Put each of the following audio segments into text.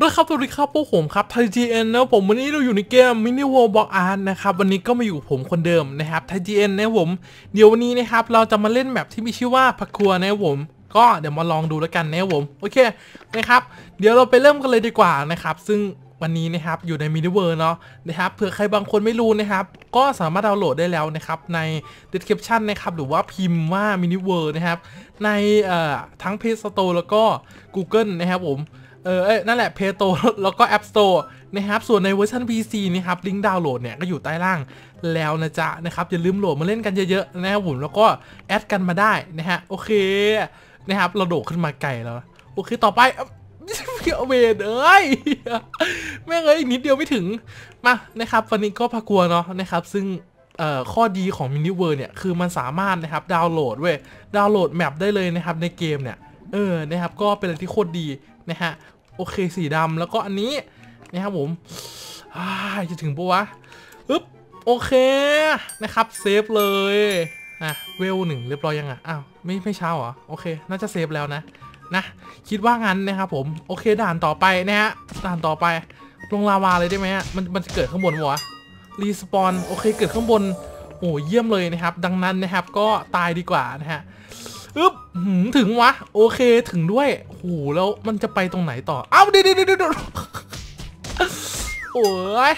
ด้วครับสวัสดีครับพวกผมครับไทจีเอ็นนะผมวันนี้เราอยู่ในเกมมินิวอลบ็อกอาร์นะครับวันนี้ก็มาอยู่ผมคนเดิมนะครับไทจีเอ็นนะผมเดี๋ยววันนี้นะครับเราจะมาเล่นแบบที่มีชื่อว่าพักครัวนะผม ก็เดี๋ยวมาลองดูแล้วกันนะผมโอเคนะครับเดี๋ยวเราไปเริ่มกันเลยดีกว่านะครับซึ่งวันนี้นะครับอยู่ในมินิเวอร์เนาะนะครับเผื่อใครบางคนไม่รู้นะครับ ก็สามารถดาวน์โหลดได้แล้วนะครับใน description นะครับหรือว่าพิมพ์ว่ามินิเวอร์นะครับในทั้ง Play Store แล้วก็ Google นะครับผม เออเอ้นั่นแหละ Play Store แล้วก็ App Store นะครับ ส่วนในเวอร์ชัน PC นะครับลิงก์ดาวน์โหลดเนี่ยก็อยู่ใต้ล่างแล้วนะจ๊ะนะครับ อย่าลืมโหลดมาเล่นกันเยอะๆนะครับผมแล้วก็แอดกันมาได้นะฮะ โอเคนะครับเราโดดขึ้นมาไกลแล้ว โอเคต่อไปเอ้าเอาเวนเอ้ยแม่งเอ้ยอีกนิดเดียวไม่ถึงมานะครับวันนี้ก็พากลัวเนาะนะครับ ซึ่งข้อดีของมินิเวอร์เนี่ยคือมันสามารถนะครับดาวน์โหลดเว้ยดาวน์โหลดแมปได้เลยนะครับในเกมเนี่ยเออนะครับก็เป็นอะไรที่โคตรดีนะฮะ โอเคสีดำแล้วก็อันนี้นะครับผมจะถึงปะวะอึ๊บโอเคนะครับเซฟเลยอะเวลหนึ่งเรียบร้อยยังอะอ้าวไม่ไม่เช้าเหรอโอเค น่าจะเซฟแล้วนะนะ คิดว่างั้นนะครับผมโอเคด่านต่อไปนะฮะด่านต่อไปลงลาวาเลยได้ไหมฮะมันมันจะเกิดข้างบนปะวะรีสปอนโอเคเกิดข้างบนโอ้เยี่ยมเลยนะครับ ดังนั้นนะครับก็ตายดีกว่านะฮะ อึ๊บหืมถึงวะ โอเคถึงด้วยโหแล้วมันจะไปตรงไหนต่อ เอ้าเดี๋ยวเดี๋ยวเดี๋ยวเดี๋ยวโอ้ย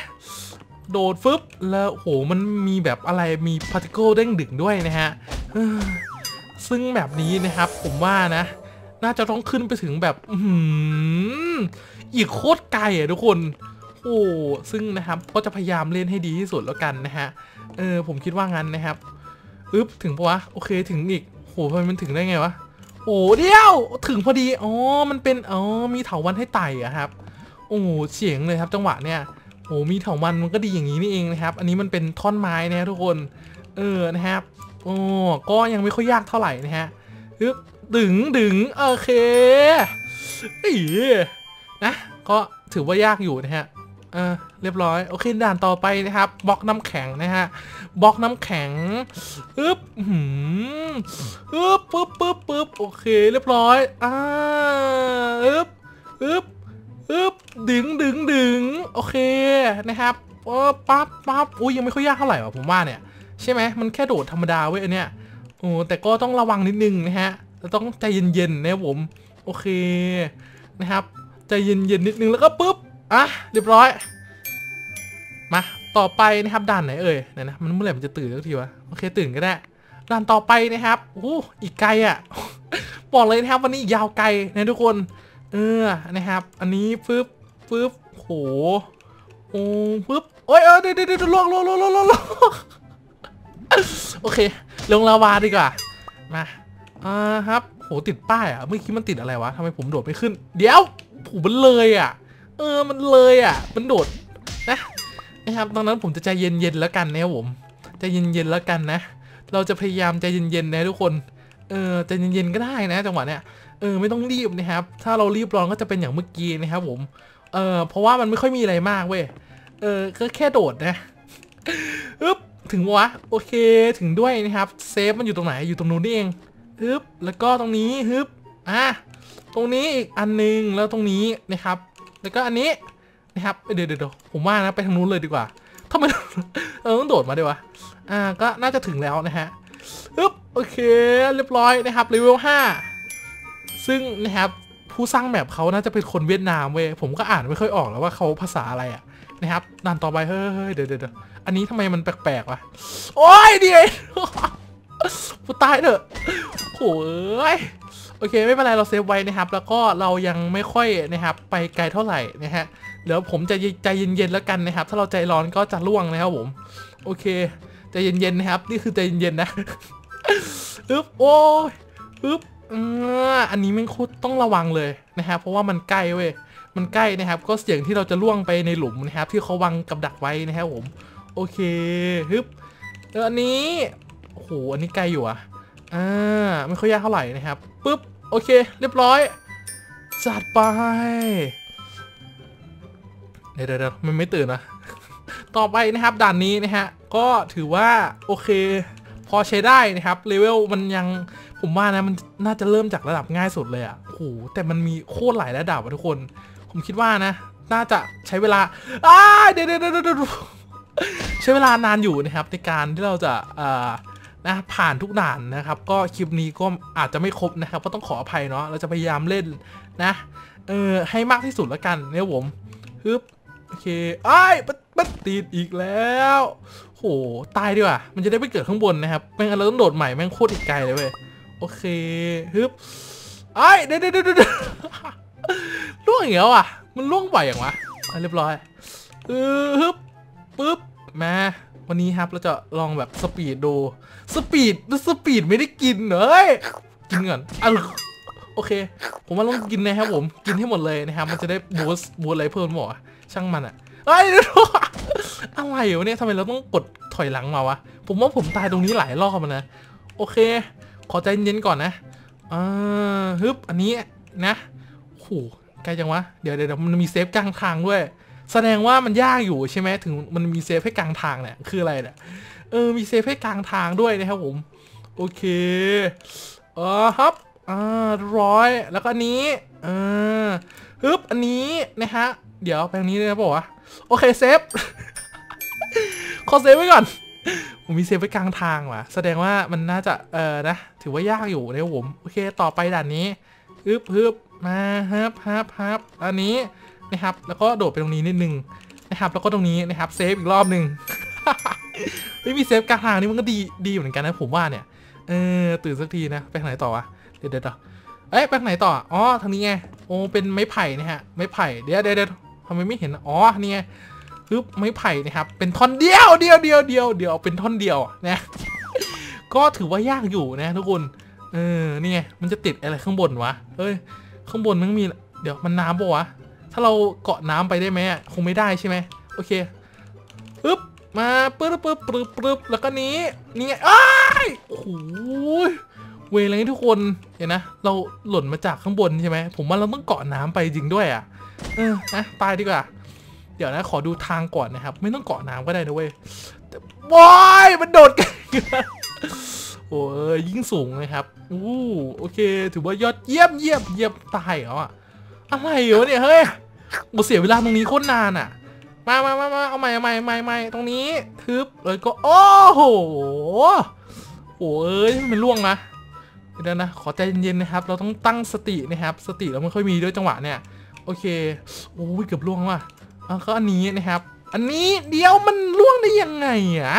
โดดฟึบแล้วโหมันมีแบบอะไรมีพาร์ติเคิลเด้งดึงด้วยนะฮะซึ่งแบบนี้นะครับ ผมว่านะ น่าจะต้องขึ้นไปถึงแบบอือหืออีกโคตรไกลอะทุกคน โอ้ซึ่งนะครับก็จะพยายามเล่นให้ดีที่สุดแล้วกันนะฮะเออผมคิดว่างั้นนะครับอึ๊บถึงปะวะโอเคถึงอีก ทำไมมันถึงได้ไงวะ โอ้เดียวถึงพอดี อ๋อ มันเป็น อ๋อ มีเถาวันให้ไต่อะครับ โอ้เฉียงเลยครับจังหวะเนี่ย โอ้มีเถาวันมันก็ดีอย่างนี้นี่เองนะครับ อันนี้มันเป็นท่อนไม้นะทุกคน เออ นะครับ โอ้ ก็ยังไม่ค่อยยากเท่าไหร่นะฮะอึ๊บดึงดึงโอเคอีนะ ก็ถือว่ายากอยู่นะฮะ เออ เรียบร้อย โอเค ด่านต่อไปนะครับบล็อกน้ำแข็งนะฮะบล็อกน้ำแข็งอึ๊บหืมอึ๊บปึ๊บปึ๊บปึ๊บโอเค เรียบร้อยอ่าอึ๊บอึ๊บอึ๊บดึงดึงดึงโอเคนะครับเออปั๊บปั๊บอุ้ยยังไม่ค่อยยากเท่าไหร่ว่ะผมว่าเนี่ยใช่ไหมมันแค่โดดธรรมดาเว้ยเนี้ยโอ้แต่ก็ต้องระวังนิดนึงนะฮะต้องใจเย็นๆนะผมโอเคนะครับใจเย็นๆนิดนึงแล้วก็ปุ๊บอะเรียบร้อย มาต่อไปนะครับด่านไหนเอ่ยไหนนะมันเมื่อไหร่มันจะตื่นสักทีวะโอเคตื่นก็ได้ด่านต่อไปนะครับโอ้อีกไกลอะ บอกเลยนะครับวันนี้ยาวไกลนะทุกคน เออนะครับ อันนี้ปึ๊บปึ๊บโหโอ้ปึ๊บโอ้ยเออเดี๋ยวเดี๋ยวลวงลวงลวงลวงลวงลวงโอเค ลงลาวาดีกว่ามาอ่าครับโหติดป้ายอะเมื่อกี้มันติดอะไรวะทำไมผมโดดไม่ขึ้น เดี๋ยวผมมันเลยอะ เออมันเลยอะ มันโดดนะ นะครับดังนั้นผมจะใจเย็นๆแล้วกันนะครับผมใจเย็นๆแล้วกันนะ เราจะพยายามใจเย็นๆนะทุกคนเออใจเย็นๆก็ได้นะจังหวะเนี้ยเออไม่ต้องรีบนะครับ ถ้าเรารีบร้อนก็จะเป็นอย่างเมื่อกี้นะครับผมเออเพราะว่ามันไม่ค่อยมีอะไรมากเว้ยเออก็แค่โดดนะอึ๊บถึงวะโอเคถึงด้วยนะครับเซฟมันอยู่ตรงไหนอยู่ตรงนู้นนี่เองฮึบแล้วก็ตรงนี้ฮึบอะตรงนี้อีกอันหนึงแล้วตรงนี้นะครับ แล้วก็อันนี้นะครับเดี๋ยวเดี๋ยว ผมว่านะไปทางนู้นเลยดีกว่าทำไมเออต้องโดดมาด้วยวะ อ่า ก็น่าจะถึงแล้วนะฮะอึ๊บโอเค เรียบร้อยนะครับเลเวล5ซึ่งนะครับผู้สร้างแมปเขาน่าจะเป็นคนเวียดนามเว้ยผมก็อ่านไม่ค่อยออกแล้วว่าเขาภาษาอะไรอะนะครับด่านต่อไปเฮ้ยเฮ้ยเดี๋ยวเดี๋ยวอันนี้ทำไมมันแปลกๆวะโอ้ยเดียวกูตายเถอะโอ้ยโอเคไม่เป็นไรเราเซฟไว้นะครับ แล้วก็เรายังไม่ค่อยนะครับไปไกลเท่าไหร่นะฮะ เดี๋ยวผมจะใจเย็นๆแล้วกันนะครับ ถ้าเราใจร้อนก็จะล่วงนะครับผม โอเคใจเย็นๆนะครับ นี่คือใจเย็นๆนะอึ๊บโอ้ยอึ๊บอ่าอันนี้แม่งคตรต้องระวังเลยนะครับเพราะว่ามันใกล้เว้ยมันใกล้นะครับ ก็เสี่ยงที่เราจะล่วงไปในหลุมนะครับ ที่เขาวางกับดักไว้นะครับผม โอเคฮึบแล้วอันนี้โอ้โหอันนี้ไกลอยู่อะอ่าไม่ค่อยยากเท่าไหร่นะครับปุ๊บโอเค เรียบร้อยจัดไป เดี๋ยวเดี๋ยวมันไม่ตื่นนะ ต่อไปนะครับด่านนี้นะฮะ ก็ถือว่าโอเค พอใช้ได้นะครับเลเวลมันยังผมว่านะมันน่าจะเริ่มจากระดับง่ายสุดเลยอะ่ะโอ้โหแต่มันมีโคตรหลายระดับอะทุกคน ผมคิดว่านะ น่าจะใช้เวลาอ้าเดี๋ยวเดี๋ยวเดี๋ยวใช้เวลานานอยู่นะครับ ในการที่เราจะอ่านะผ่านทุกด่านนะครับ ก็คลิปนี้ก็อาจจะไม่ครบนะครับก็ต้องขออภัยเนาะเราจะพยายามเล่นนะเออให้มากที่สุดแล้วกันเนี่ยผมฮึบ เคไอ้ายปัดปัดติดอีกแล้ว โห ตายดีกว่า มันจะได้ไปเกิดข้างบนนะครับ ไม่งั้นเราต้องโดดใหม่ แม่งโคตรอีกไกลเลยเว้ย โอเค ฮึบไอ้ยเดี๋ยวเดี๋ยวเดี๋ยวเดี๋ยวล่วงอย่างเงี้ยว่ะ มันล่วงบ่อยอย่างวะเรียบร้อยเออฮึบปึ๊บ มาวันนี้ครับเราจะลองแบบสปีดดู สปีดสปีดไม่ได้กินเฮ้ยกินก่อนอะ โอเค ผมว่าต้องกินนะครับผมกินให้หมดเลยนะครับมันจะได้บูสต์บูสต์อะไรเพิ่มหมอะช่างมันอะเฮ้เดี๋ยวอะไรวะเนี่ยทำไมเราต้องกดถอยหลังมาวะผมว่าผมตายตรงนี้หลายรอบแล้วนะโอเค ขอใจเย็นก่อนนะอ่าฮึบอันนี้นะโอ้โหใกล้จังวะเดี๋ยวเดี๋ยวมันมีเซฟกลางทางด้วย แสดงว่ามันยากอยู่ใช่ไหมถึงมันมีเซฟให้กลางทางเนี่ยคืออะไรเนี่ยเออมีเซฟให้กลางทางด้วยนะครับผม โอเคเออครับ อ่าร้อยแล้วก็อันนี้เออฮึบอันนี้นะฮะ เดี๋ยวไปทางนี้เลยนะบอกว่าโอเคเซฟขอเซฟไว้ก่อนผมมีเซฟไว้กลางทางว่ะ แสดงว่ามันน่าจะ เออนะ ถือว่ายากอยู่นะผม โอเค ต่อไปด่านนี้ฮึบฮึบมาฮับฮับฮับอันนี้นะครับ แล้วก็โดดไปตรงนี้นิดนึงนะครับ แล้วก็ตรงนี้นะครับ เซฟอีกรอบหนึ่งไม่มีเซฟกลางทางนี่มันก็ดี ดีเหมือนกันนะผมว่าเนี่ย เออ ตื่นสักทีนะ ไปทางไหนต่อวะ เดี๋ยวเดี๋ยวเดี๋ยวเอ้ยไปทางไหนต่อ อ๋อ ทางนี้ไง โอ้ เป็นไม้ไผ่นะฮะ ไม้ไผ่ เดี๋ยวเดี๋ยวเดี๋ยวทำไมไม่เห็น อ๋อ นี่ไงปึ๊บไม้ไผ่นะครับ เป็นท่อนเดียวเดียวเดียวเดียวเดียว เป็นท่อนเดียวนะ ก็ถือว่ายากอยู่นะทุกคน เออ นี่ไง มันจะติดอะไรข้างบนวะเฮ้ย ข้างบนมันมี เดี๋ยวมันน้ำปะวะ ถ้าเราเกาะน้ำไปได้ไหมคงไม่ได้ใช่ไหมโอเคปึ๊บ มาปึ๊บปึ๊บปึ๊บปึ๊บแล้วก็นี้ นี่ไงอ้ายโอ้โห เวรอะไรทุกคนเห็นนะ เราหล่นมาจากข้างบนใช่ไหมผมว่าเราต้องเกาะน้ำไปจริงด้วยอะเออนะตายดีกว่า เดี๋ยวนะขอดูทางก่อนนะครับ ไม่ต้องเกาะน้ำก็ได้นะเว้ยว้ายมันโดดกันโอ้ยยิ่งสูงนะครับอู้โอเค ถือว่ายอดเยี่ยมเยี่ยมเยี่ยมตายเหรออะอะไรวะเนี่ยเฮ้ยโอ้เสียเวลาตรงนี้โคตรนานอะมามามามาเอาใหม่เอาใหม่เอาใหม่เอาใหม่ตรงนี้ ทึบเลยก็ โอ้โหโอ้เอ้ยมันล่วงนะ เดี๋ยวนะขอใจเย็นๆนะครับ เราต้องตั้งสตินะครับ สติเราไม่ค่อยมีด้วยจังหวะเนี่ยโอเคโอ้ยเกือบล่วงว่ะอะก็อันนี้นะครับ อันนี้เดียวมันล่วงได้ยังไงอะ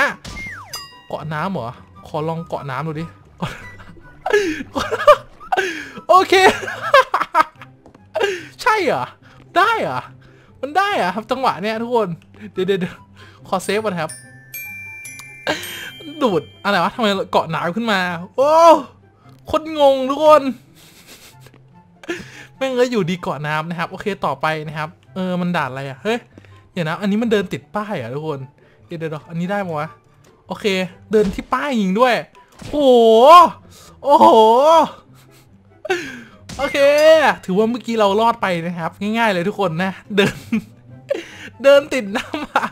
เกาะน้ำเหรอขอลองเกาะน้ำดูดิโอเค ใช่เหรอได้เหรอมันได้เหรอครับจังหวะเนี้ยทุกคนเดี๋ยวเดี๋ยวขอเซฟก่อนครับดูดอะไรวะทำไมเกาะน้ำขึ้นมา โอ้ คนงงทุกคนแม่งเลยอยู่ดีเกาะน้ำนะครับ โอเคต่อไปนะครับ เออมันด่านอะไรอะเฮ้ยเดี๋ยวนะ อันนี้มันเดินติดป้ายเหรอะทุกคนเดี๋ยวเดี๋ยวอันนี้ได้ปะวะโอเค เดินที่ป้ายยิงด้วย โอ้โหโอ้โหโอเค ถือว่าเมื่อกี้เรารอดไปนะครับ ง่ายๆเลยทุกคนนะ เดิน เดินติดน้ำมา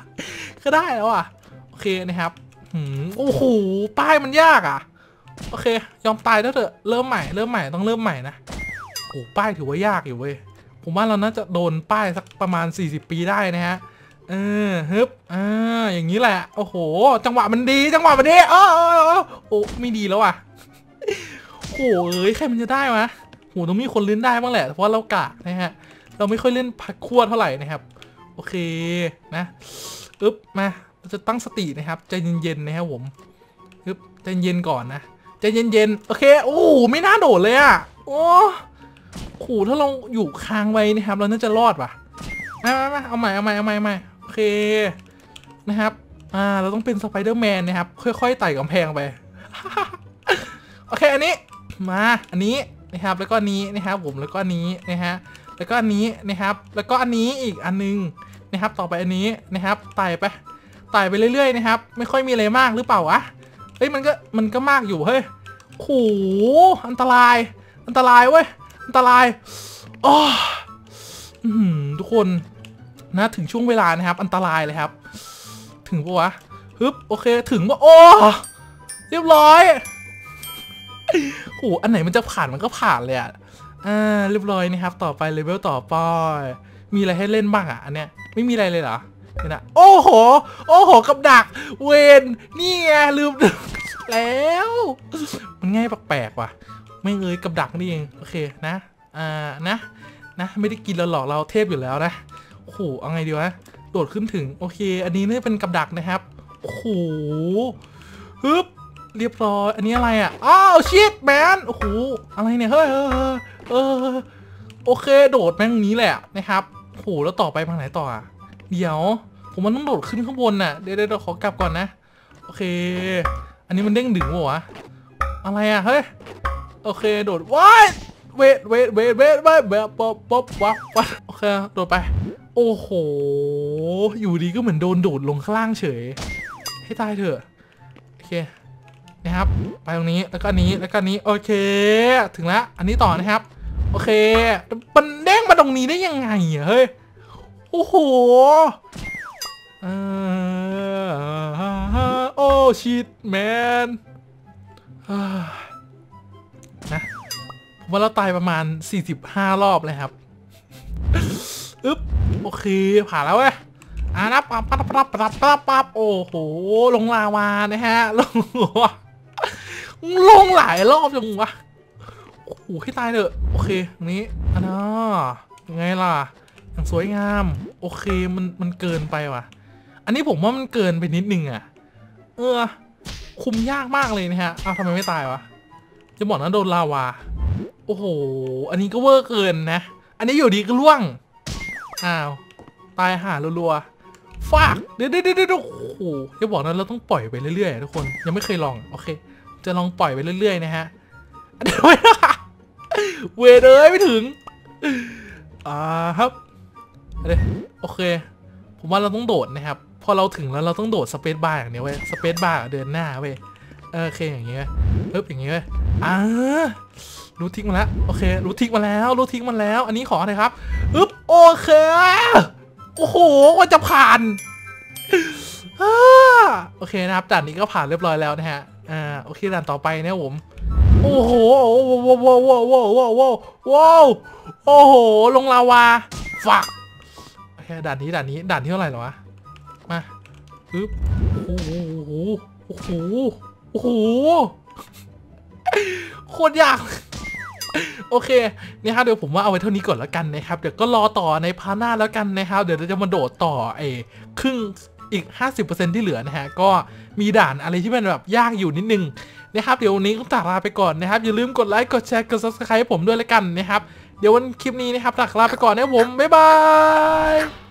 ก็ได้แล้วอะ โอเคนะครับโอ้โหป้ายมันยากอะ โอเค ยอมตายแล้วเถอะ เริ่มใหม่ เริ่มใหม่ ต้องเริ่มใหม่นะ โอ้ป้ายถือว่ายากอยู่เว้ย ผมว่าเราน่าจะโดนป้ายสักประมาณ 40 ปีได้นะฮะ เออฮึบอ่าอย่างนี้แหละ โอ้โห จังหวะมันดี จังหวะมันดีเออเออเอโอ้ไม่ดีแล้วอะโอ้เอ้ย ใครมันจะได้วะโหต้องมีคนเล่นได้บ้างแหละ เพราะว่าเรากะนะฮะ เราไม่ค่อยเล่นพักขั้วเท่าไหร่นะครับ โอเค นะ อึ๊บ มา เราจะตั้งสตินะครับ ใจเย็นๆนะครับผม อึ๊บ ใจเย็นก่อนนะ ใจเย็นๆ โอเค โอ้ไม่น่าโดดเลยอะ โอ้โหถ้าเราอยู่ค้างไว้นะครับ เราน่าจะรอดว่ะมามาเอาใหม่เอาใหม่เอาใหม่เอาใหม่โอเคนะครับ อ่า เราต้องเป็นสไปเดอร์แมนนะครับ ค่อยๆไต่กำแพงไป โอเค อันนี้ มา อันนี้นะครับ แล้วก็อันนี้นะครับผม แล้วก็อันนี้นะฮะ แล้วก็อันนี้นะครับ แล้วก็อันนี้อีกอันนึงนะครับ ต่อไปอันนี้นะครับ ไต่ไป ไต่ไปเรื่อยๆนะครับ ไม่ค่อยมีอะไรมากหรือเปล่าวะ เฮ้ยมันก็มันก็มากอยู่เฮ้ยโหอันตราย อันตรายเว้ย อันตรายอ๋อทุกคนนะถึงช่วงเวลานะครับ อันตรายเลยครับ ถึงปะวะฮึบโอเคถึงว่าโอ้เรียบร้อยโหอันไหนมันจะผ่านมันก็ผ่านเลยอะอ่าเรียบร้อยนะครับ ต่อไปเลเวลต่อไปมีอะไรให้เล่นบ้างอะอันเนี้ยไม่มีอะไรเลยเหรอ เดี๋ยนะโอ้โห โอ้โห กับดัก เวนนี่ไงลืมแล้ว มันง่ายแปลกๆว่ะ ไม่เงยกับดักนี่เองโอเคนะอ่านะ นะ ไม่ได้กินเราหลอกเราเทพอยู่แล้วนะโอ้โหเอาไงดีวะโดดขึ้นถึงโอเค อันนี้นี่เป็นกับดักนะครับโอ้โหฮึบเรียบร้อยอันนี้อะไรอะอ้าวชิตแมนโอ้โหอะไรเนี่ยเฮ้ยเฮ้ยเฮ้ยเออโอเค โดดแม่งนี้แหละนะครับโอ้โหแล้วต่อไปทางไหนต่ออะ เดี๋ยว ผมมันต้องโดดขึ้นข้างบนน่ะ เดี๋ยวเดี๋ยวขอกลับก่อนนะ โอเค อันนี้มันเด้งดึงวะอะไรอะ เฮ้ย โอเค โดดว้ายเวทเวทเวทเวทเวทแบบป๊อปป๊อปวับวับโอเค โดดไป โอ้โห อยู่ดีก็เหมือนโดนดูดลงข้างล่างเฉย ให้ตายเถอะ โอเค นะครับ ไปตรงนี้ แล้วก็อันนี้ แล้วก็อันนี้ โอเค ถึงแล้วอันนี้ต่อนะครับ โอเค มันเด้งมาตรงนี้ได้ยังไงอะเฮ้ย โอ้โหออโอ้ชิตแมนนะผมว่าเราตายประมาณ 45 รอบเลยครับอึ๊บโอเค ผ่านแล้วเว้ยอ่านับปั๊บปั๊บปั๊บปั๊บปั๊บปั๊บโอ้โห ลงลาวานะฮะ ลงลงหลายรอบจังวะ โอ้โหให้ตายเถอะ โอเคตรงนี้อันน่ายังไงล่ะ อย่างสวยงาม โอเคมันมันเกินไปว่ะ อันนี้ผมว่ามันเกินไปนิดนึงอะ เออ คุมยากมากเลยนะฮะอ้าวทำไมไม่ตายวะจะบอกนะโดนลาวา โอ้โห อันนี้ก็เวอร์เกินนะ อันนี้อยู่ดีก็ล่วง อ้าว ตายห่ารัวๆ ฟาก เดี๋ยวเดี๋ยวเดี๋ยวโอ้โหอย่าบอกนะเราต้องปล่อยไปเรื่อยๆทุกคน ยังไม่เคยลอง โอเค จะลองปล่อยไปเรื่อยๆนะฮะ เดี๋ยวไม่เวเดยไม่ถึง อ่าครับ เดี๋ยวโอเค ผมว่าเราต้องโดดนะครับ พอเราถึงแล้วเราต้องโดดสเปซบาร์อย่างเนี้ยเว้ยสเปซบาร์เดินหน้าเว้ยเออโอเคอย่างเงี้ยเอ๊บอย่างเงี้ยเว้ยอ่ารู้ทิกมาแล้วโอเค รู้ทิกมาแล้ว รู้ทิกมาแล้ว อันนี้ขออะไรครับอึ๊บโอเคโอ้โหว่าจะผ่านโอเคนะครับด่านนี้ก็ผ่านเรียบร้อยแล้วนะฮะอ่าโอเคด่านต่อไปเนี่ยผมโอ้โหว้าวว้าวว้าวว้าวว้าวว้าวว้าวโอ้โหลงลาวาฝัก คด่านนี้ด่านนี้ด่านที่เท่าไหร่หรอวะมาปึ๊บโอ้โหโอ้โหโอ้โหโคตรยากโอเคนี่ครับเดี๋ยวผมว่าเอาไว้เท่านี้ก่อนแล้วกันนะครับเดี๋ยวก็รอต่อในพาร์ทหน้าแล้วกันนะครับ เดี๋ยวเราจะมาโดดต่อไอ้ครึ่งอีก 50%ที่เหลือนะฮะ ก็มีด่านอะไรที่มันแบบยากอยู่นิดนึงนะครับ เดี๋ยววันนี้ก็จากลาไปก่อนนะครับ อย่าลืมกดไลค์ กดแชร์ กด subscribe ให้ผมด้วยแล้วกันนะครับ เดี๋ยววันคลิปนี้นะครับจากลาไปก่อนนะผมบ๊ายบาย